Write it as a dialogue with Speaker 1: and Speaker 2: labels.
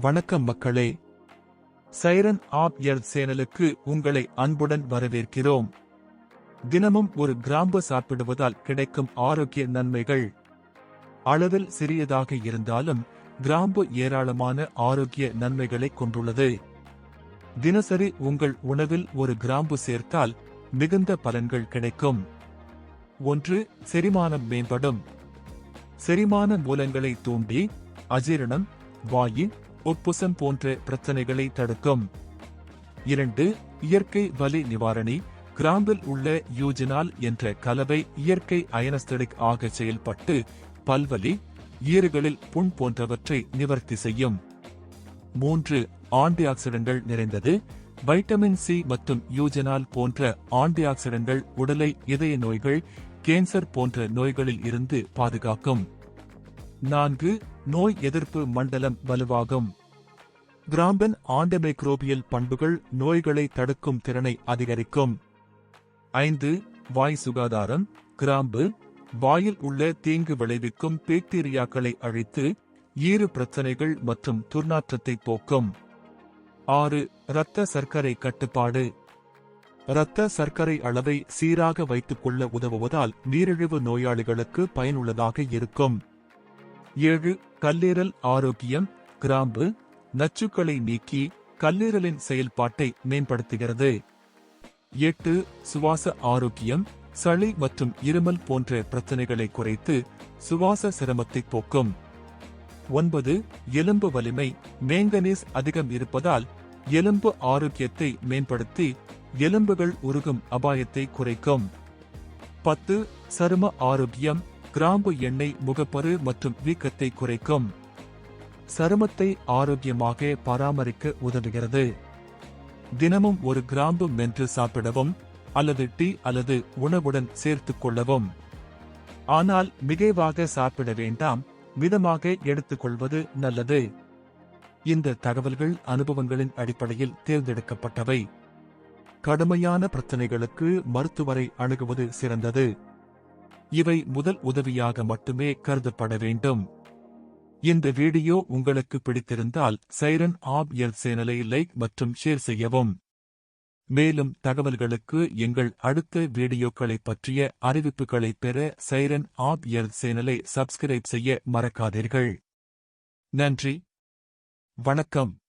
Speaker 1: வணக்கம் மக்களே. Siren app earth சேனலுக்கு உங்களை அன்புடன் வரவேற்கிறோம். தினமும் ஒரு கிராம்பு சாப்பிடுவதால் கிடைக்கும் ஆரோக்கிய நன்மைகள். அளவில் சிறியதாக இருந்தாலும் கிராம்பு ஏராளமான ஆரோக்கிய நன்மைகளை கொண்டுள்ளது. தினசரி உங்கள் உணவில் ஒரு கிராம்பு சேர்த்தால் மிகுந்த பலன்கள் கிடைக்கும். ஒன்று செரிமானம் மேம்படும். செரிமான மூலங்களை தூண்டி அஜீரணம் வாயு உட்புசம் போன்ற பிரச்சனைகளை தடுக்கும். இரண்டு இயற்கை வலி நிவாரணி கிராம்பில் உள்ள யூஜினால் என்ற கலவை இயற்கை அயனஸ்தடிக் ஆக செயல்பட்டு பல்வலி ஈறுகளில் புண் போன்றவற்றை நிவர்த்தி செய்யும். மூன்று ஆண்டி ஆக்சிடென்ட்கள் நிறைந்தது வைட்டமின் சி மற்றும் யூஜனால் போன்ற ஆண்டி ஆக்சிடென்ட்கள் உடலை இதய நோய்கள் கேன்சர் போன்ற நோய்களில் இருந்து பாதுகாக்கும். நான்கு நோய் எதிர்ப்பு மண்டலம் வலுவாகும். கிராம்பின் ஆண்டமைக்ரோபியல் பண்புகள் நோய்களை தடுக்கும் திறனை அதிகரிக்கும். ஐந்து வாய் சுகாதாரம். கிராம்பு வாயில் உள்ள தீங்கு விளைவிக்கும் பாக்டீரியாக்களை அழித்து ஈறு பிரச்சனைகள் மற்றும் துர்நாற்றத்தை போக்கும். ஆறு இரத்த சர்க்கரை கட்டுப்பாடு. இரத்த சர்க்கரை அளவை சீராக வைத்துக் கொள்ள உதவுவதால் நீரிழிவு நோயாளிகளுக்கு பயனுள்ளதாக இருக்கும். ஏழு கல்லீரல் ஆரோக்கியம் கிராம்பு நச்சுக்களை நீக்கி கல்லீரலின் செயல்பாட்டை மேம்படுத்துகிறது. எட்டு சுவாச ஆரோக்கியம் சளி மற்றும் இருமல் போன்ற பிரச்சனைகளை குறைத்து சுவாச சிரமத்தை போக்கும். ஒன்பது எலும்பு வலிமை மேங்கனீஸ் அதிகம் இருப்பதால் எலும்பு ஆரோக்கியத்தை மேம்படுத்தி எலும்புகள் உருகும் அபாயத்தை குறைக்கும். பத்து சரும ஆரோக்கியம் கிராம்பு எண்ணெய் முகப்பரு மற்றும் வீக்கத்தை குறைக்கும். சருமத்தை ஆரோக்கியமாக பராமரிக்க உதவுகிறது. தினமும் ஒரு கிராம்பு மென்று சாப்பிடவும் அல்லது டீ அல்லது உணவுடன் சேர்த்துக் கொள்ளவும். ஆனால் மிகைவாக சாப்பிட வேண்டாம் மிதமாக எடுத்துக்கொள்வது நல்லது. இந்த தகவல்கள் அனுபவங்களின் அடிப்படையில் தேர்ந்தெடுக்கப்பட்டவை. கடுமையான பிரச்சனைகளுக்கு மருத்துவரை அணுகுவது சிறந்தது. இவை முதல் உதவியாக மட்டுமே கருதப்பட வேண்டும். இந்த வீடியோ உங்களுக்கு பிடித்திருந்தால் சைரன் ஆப் எல் சேனலை லைக் மற்றும் ஷேர் செய்யவும். மேலும் தகவல்களுக்கு எங்கள் அடுத்த வீடியோக்களை பற்றிய அறிவிப்புகளை பெற சைரன் ஆப் எல் சேனலை சப்ஸ்கிரைப் செய்ய மறக்காதீர்கள். நன்றி. வணக்கம்.